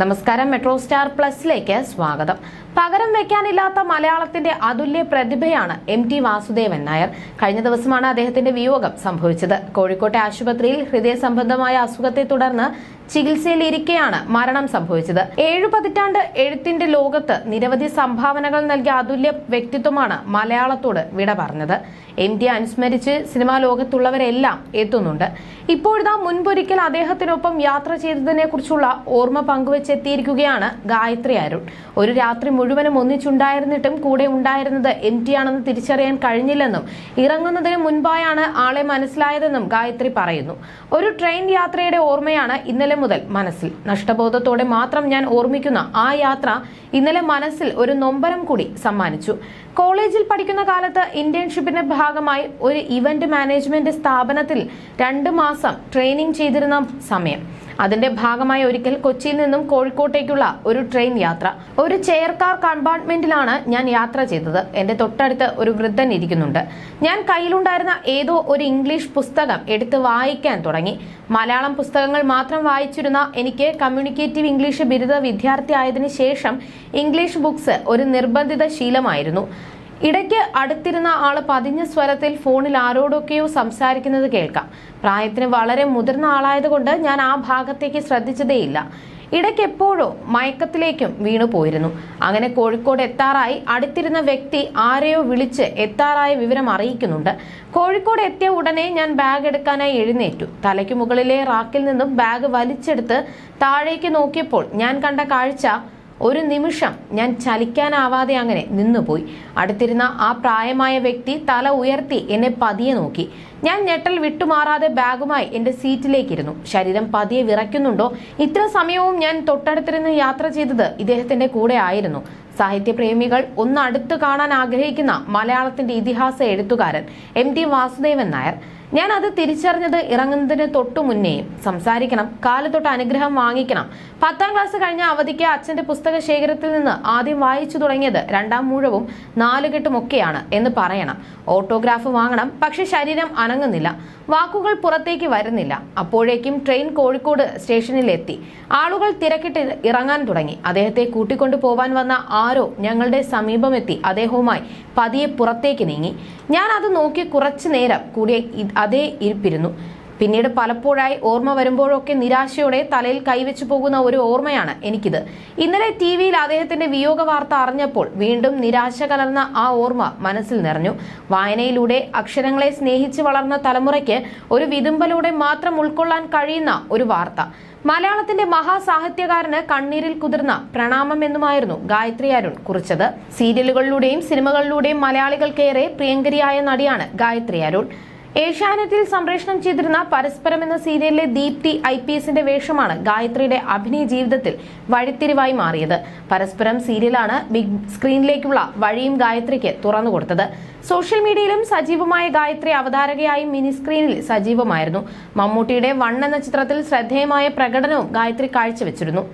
നമസ്കാരം. Metro star പ്ലസിലേക്ക് സ്വാഗതം. പകരം വെക്കാനില്ലാത്ത മലയാളത്തിന്റെ അതുല്യ പ്രതിഭയാണ് എം ടി വാസുദേവൻ നായർ. കഴിഞ്ഞ ദിവസമാണ് അദ്ദേഹത്തിന്റെ വിയോഗം സംഭവിച്ചത്. കോഴിക്കോട്ടെ ആശുപത്രിയിൽ ഹൃദയ സംബന്ധമായ അസുഖത്തെ തുടർന്ന് ചികിത്സയിലിരിക്കെയാണ് മരണം സംഭവിച്ചത്. ഏഴു പതിറ്റാണ്ട് എഴുത്തിന്റെ ലോകത്ത് നിരവധി സംഭാവനകൾ നൽകിയ അതുല്യ വ്യക്തിത്വമാണ് മലയാളത്തോട് വിട പറഞ്ഞത്. എം ടി അനുസ്മരിച്ച് സിനിമാ ലോകത്തുള്ളവരെല്ലാം എത്തുന്നുണ്ട്. ഇപ്പോഴിതാ മുൻപൊരിക്കൽ അദ്ദേഹത്തിനൊപ്പം യാത്ര ചെയ്തതിനെ കുറിച്ചുള്ള ഓർമ്മ പങ്കുവെച്ചെത്തിയിരിക്കുകയാണ് ഗായത്രി അരുൺ. ഒരു രാത്രി മുഴുവനും ഒന്നിച്ചുണ്ടായിരുന്നിട്ടും കൂടെ ഉണ്ടായിരുന്നത് എം ടി ആണെന്ന് തിരിച്ചറിയാൻ കഴിഞ്ഞില്ലെന്നും ഇറങ്ങുന്നതിന് മുൻപായാണ് ആളെ മനസ്സിലായതെന്നും ഗായത്രി പറയുന്നു. ഒരു ട്രെയിൻ യാത്രയുടെ ഓർമ്മയാണ് ഇന്നലെ മുതൽ മനസ്സിൽ. നഷ്ടബോധത്തോടെ മാത്രം ഞാൻ ഓർമ്മിക്കുന്ന ആ യാത്ര ഇന്നലെ മനസ്സിൽ ഒരു നൊമ്പരം കൂടി സമ്മാനിച്ചു. കോളേജിൽ പഠിക്കുന്ന കാലത്ത് ഇന്റേൺഷിപ്പിന്റെ ഭാഗമായി ഒരു ഇവന്റ് മാനേജ്മെന്റ് സ്ഥാപനത്തിൽ രണ്ട് മാസം ട്രെയിനിങ് ചെയ്തിരുന്ന സമയം. അതിന്റെ ഭാഗമായി ഒരിക്കൽ കൊച്ചിയിൽ നിന്നും കോഴിക്കോട്ടേക്കുള്ള ഒരു ട്രെയിൻ യാത്ര. ഒരു ചെയർ കാർ കമ്പാർട്ട്മെന്റിലാണ് ഞാൻ യാത്ര ചെയ്തത്. എന്റെ തൊട്ടടുത്ത് ഒരു വൃദ്ധൻ ഇരിക്കുന്നുണ്ട്. ഞാൻ കയ്യിലുണ്ടായിരുന്ന ഏതോ ഒരു ഇംഗ്ലീഷ് പുസ്തകം എടുത്ത് വായിക്കാൻ തുടങ്ങി. മലയാളം പുസ്തകങ്ങൾ മാത്രം വായിച്ചിരുന്ന എനിക്ക് കമ്മ്യൂണിക്കേറ്റീവ് ഇംഗ്ലീഷ് ബിരുദ വിദ്യാർത്ഥി ആയതിനു ശേഷം ഇംഗ്ലീഷ് ബുക്സ് ഒരു നിർബന്ധിത ശീലമായിരുന്നു. ഇടയ്ക്ക് അടുത്തിരുന്ന ആൾ പതിഞ്ഞ സ്വരത്തിൽ ഫോണിൽ ആരോടൊക്കെയോ സംസാരിക്കുന്നത് കേൾക്കാം. പ്രായത്തിന് വളരെ മുതിർന്ന ആളായതുകൊണ്ട് ഞാൻ ആ ഭാഗത്തേക്ക് ശ്രദ്ധിച്ചതേയില്ല. ഇടയ്ക്ക് എപ്പോഴോ മയക്കത്തിലേക്കും വീണു പോയിരുന്നു. അങ്ങനെ കോഴിക്കോട് എത്താറായി അടുത്തിരുന്ന വ്യക്തി ആരെയോ വിളിച്ച് എത്താറായ വിവരം അറിയിക്കുന്നുണ്ട്. കോഴിക്കോട് എത്തിയ ഉടനെ ഞാൻ ബാഗ് എടുക്കാനായി എഴുന്നേറ്റു. തലയ്ക്ക് മുകളിലെ റാക്കിൽ നിന്നും ബാഗ് വലിച്ചെടുത്ത് താഴേക്ക് നോക്കിയപ്പോൾ ഞാൻ കണ്ട കാഴ്ച ഒരു നിമിഷം ഞാൻ ചലിക്കാനാവാതെ അങ്ങനെ നിന്നുപോയി. അടുത്തിരുന്ന ആ പ്രായമായ വ്യക്തി തല ഉയർത്തി എന്നെ പതിയെ നോക്കി. ഞാൻ ഞെട്ടൽ വിട്ടുമാറാതെ ബാഗുമായി എന്റെ സീറ്റിലേക്കിരുന്നു. ശരീരം പതിയെ വിറയ്ക്കുന്നുണ്ടോ? ഇത്ര സമയവും ഞാൻ തൊട്ടടുത്തിരുന്ന് യാത്ര ചെയ്തത് ഇദ്ദേഹത്തിന്റെ കൂടെ ആയിരുന്നു. സാഹിത്യപ്രേമികൾ ഒന്ന് അടുത്ത് കാണാൻ ആഗ്രഹിക്കുന്ന മലയാളത്തിന്റെ ഇതിഹാസ എഴുത്തുകാരൻ എം ടി വാസുദേവൻ നായർ. ഞാൻ അത് തിരിച്ചറിഞ്ഞത് ഇറങ്ങുന്നതിന് തൊട്ടു മുന്നേയും സംസാരിക്കണം. കാലത്തൊട്ട് അനുഗ്രഹം വാങ്ങിക്കണം. പത്താം ക്ലാസ് കഴിഞ്ഞ അവധിക്ക് അച്ഛന്റെ പുസ്തക ശേഖരത്തിൽ നിന്ന് ആദ്യം വായിച്ചു തുടങ്ങിയത് രണ്ടാം മൂഴവും നാലുകെട്ടുമൊക്കെയാണ് എന്ന് പറയണം. ഓട്ടോഗ്രാഫ് വാങ്ങണം. പക്ഷെ ശരീരം അനങ്ങുന്നില്ല. വാക്കുകൾ പുറത്തേക്ക് വരുന്നില്ല. അപ്പോഴേക്കും ട്രെയിൻ കോഴിക്കോട് സ്റ്റേഷനിലെത്തി. ആളുകൾ തിരക്കിട്ട് ഇറങ്ങാൻ തുടങ്ങി. അദ്ദേഹത്തെ കൂട്ടിക്കൊണ്ടു പോവാൻ വന്ന ആരോ ഞങ്ങളുടെ സമീപമെത്തി. അദ്ദേഹവുമായി പതിയെ പുറത്തേക്ക് നീങ്ങി. ഞാൻ അത് നോക്കി കുറച്ചു നേരം കൂടിയ അതേ ഇരിപ്പിരുന്നു. പിന്നീട് പലപ്പോഴായി ഓർമ്മ വരുമ്പോഴൊക്കെ നിരാശയോടെ തലയിൽ കൈവച്ചു പോകുന്ന ഒരു ഓർമ്മയാണ് എനിക്കിത്. ഇന്നലെ ടി വിയിൽ അദ്ദേഹത്തിന്റെ വിയോഗ വാർത്ത അറിഞ്ഞപ്പോൾ വീണ്ടും നിരാശ കലർന്ന ആ ഓർമ്മ മനസ്സിൽ നിറഞ്ഞു. വായനയിലൂടെ അക്ഷരങ്ങളെ സ്നേഹിച്ച് വളർന്ന തലമുറയ്ക്ക് ഒരു വിതുമ്പലൂടെ മാത്രം ഉൾക്കൊള്ളാൻ കഴിയുന്ന ഒരു വാർത്ത. മലയാളത്തിന്റെ മഹാസാഹിത്യകാരന് കണ്ണീരിൽ കുതിർന്ന പ്രണാമം എന്നുമായിരുന്നു ഗായത്രി അരുൺ കുറിച്ചത്. സീരിയലുകളിലൂടെയും സിനിമകളിലൂടെയും മലയാളികൾക്കേറെ പ്രിയങ്കരിയായ നടിയാണ് ഗായത്രി അരുൺ. ഏഷ്യാനെറ്റിൽ സംപ്രേഷണം ചെയ്തിരുന്ന പരസ്പരം എന്ന സീരിയലിലെ ദീപ്തി ഐ പി എസിന്റെ വേഷമാണ് ഗായത്രിയുടെ അഭിനയ ജീവിതത്തിൽ വഴിത്തിരിവായി മാറിയത്. പരസ്പരം സീരിയലാണ് ബിഗ് സ്ക്രീനിലേക്കുള്ള വഴിയും ഗായത്രിക്ക് തുറന്നു കൊടുത്തത്. സോഷ്യൽ മീഡിയയിലും സജീവമായ ഗായത്രി അവതാരകയായി മിനി സ്ക്രീനിൽ സജീവമായിരുന്നു. മമ്മൂട്ടിയുടെ വൺ എന്ന ചിത്രത്തിൽ ശ്രദ്ധേയമായ പ്രകടനവും ഗായത്രി കാഴ്ചവെച്ചിരുന്നു.